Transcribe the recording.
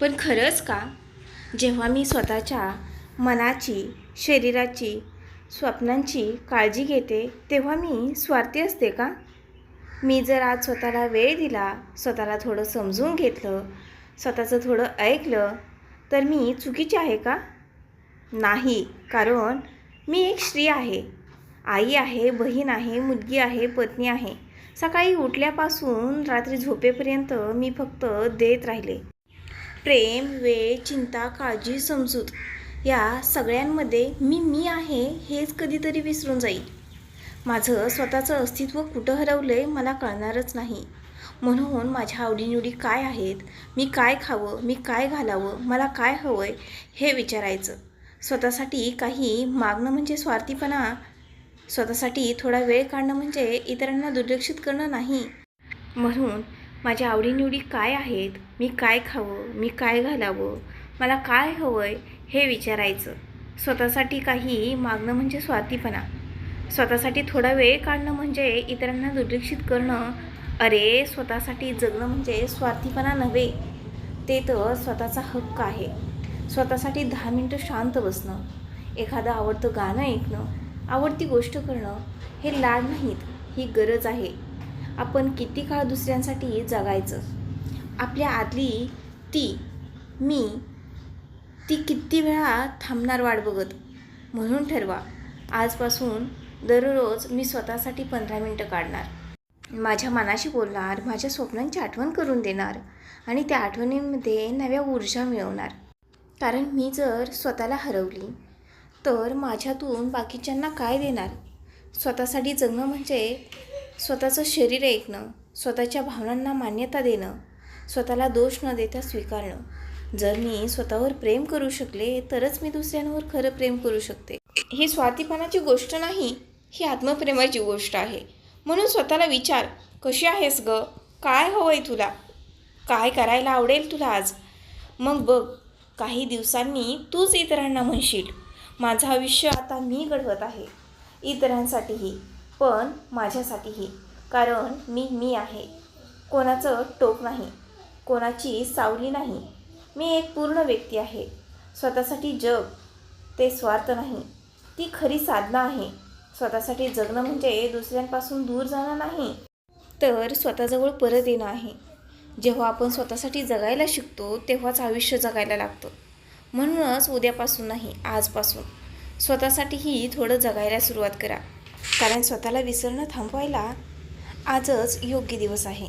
पण खरंच का? जेव्हा मी स्वतःच्या मनाची शरीराची स्वप्नांची काळजी घेते तेव्हा मी स्वार्थी असते का? मी जर आज स्वतःला वेळ दिला स्वतःला थोडं समजून घेतलं स्वतःचं थोडं ऐकलं तर मी चुकीची आहे का? नाही कारण मी एक स्त्री आहे. आई आहे बहीण आहे मुलगी आहे पत्नी आहे. सकाळी उठल्यापासून रात्री झोपेपर्यंत मी फक्त देत राहिले. प्रेम वेळ चिंता काळजी समजूत या सगळ्यांमध्ये मी मी आहे हेच कधीतरी विसरून जाईल. माझं स्वतःचं अस्तित्व कुठं हरवलं आहे मला कळणारच नाही. म्हणून माझ्या आवडीनिवडी काय आहेत मी काय खावं मी काय घालावं मला काय हवं आहे हे विचारायचं. स्वतःसाठी काही मागणं म्हणजे स्वार्थीपणा? स्वतःसाठी थोडा वेळ काढणं म्हणजे इतरांना दुर्लक्षित करणं नाही. म्हणून माझ्या आवडीनिवडी काय आहेत? मी काय खावं? मी काय घालावं? मला काय हवं आहे हे विचारायचं. स्वतःसाठी काही मागणं म्हणजे स्वार्थीपणा. स्वतःसाठी थोडा वेळ काढणं म्हणजे इतरांना दुर्लक्षित करणं. अरे स्वतःसाठी जगणं म्हणजे स्वार्थीपणा नव्हे. ते तर स्वतःचा हक्क आहे. स्वतःसाठी दहा मिनटं शांत बसणं. एखादं आवडतं गाणं ऐकणं. आवडती गोष्ट करणं. हे लाड नाहीत. ही गरज आहे. आपण किती काळ दुसऱ्यांसाठी जगायचं? आपल्या आतली ती मी ती किती वेळा थांबणार वाट बघत? म्हणून ठरवा. आजपासून दररोज मी स्वतःसाठी पंधरा मिनटं काढणार. माझ्या मनाशी बोलणार माझ्या स्वप्नांची आठवण करून देणार आणि त्या आठवणींमध्ये नव्या ऊर्जा मिळवणार. कारण मी जर स्वतःला हरवली तर माझ्यातून बाकीच्यांना काय देणार? स्वतःसाठी जगणं म्हणजे स्वतःचं शरीर ऐकणं स्वतःच्या भावनांना मान्यता देणं स्वतःला दोष न देता स्वीकारणं. जर मी स्वतःवर प्रेम करू शकले तरच मी दुसऱ्यांवर खरं प्रेम करू शकते. ही स्वार्थीपणाची गोष्ट नाही ही आत्मप्रेमाची गोष्ट आहे. म्हणून स्वतःला विचार कशी आहेस ग? काय हवं आहे तुला? काय करायला आवडेल तुला आज? मग बघ काही दिवसांनी तूच इतरांना म्हणशील माझं आयुष्य आता मी घडवत आहे. इतरांसाठीही. पण माझ्यासाठीही. कारण मी मी आहे. कोणाचं टोक नाही. कोणाची सावली नाही. मी एक पूर्ण व्यक्ती आहे. स्वतःसाठी जग ते स्वार्थ नाही. ती खरी साधना आहे. स्वतःसाठी जगणं म्हणजे दुसऱ्यांपासून दूर जाणं नाही. तर स्वतःजवळ परत येणं आहे. जेव्हा आपण स्वतःसाठी जगायला शिकतो तेव्हाच आयुष्य जगायला लागतं. म्हणूनच उद्यापासून नाही आजपासून. स्वतःसाठीही थोडं जगायला सुरुवात करा. कारण स्वतःला विसरणं थांबवायला आजच योग्य दिवस आहे.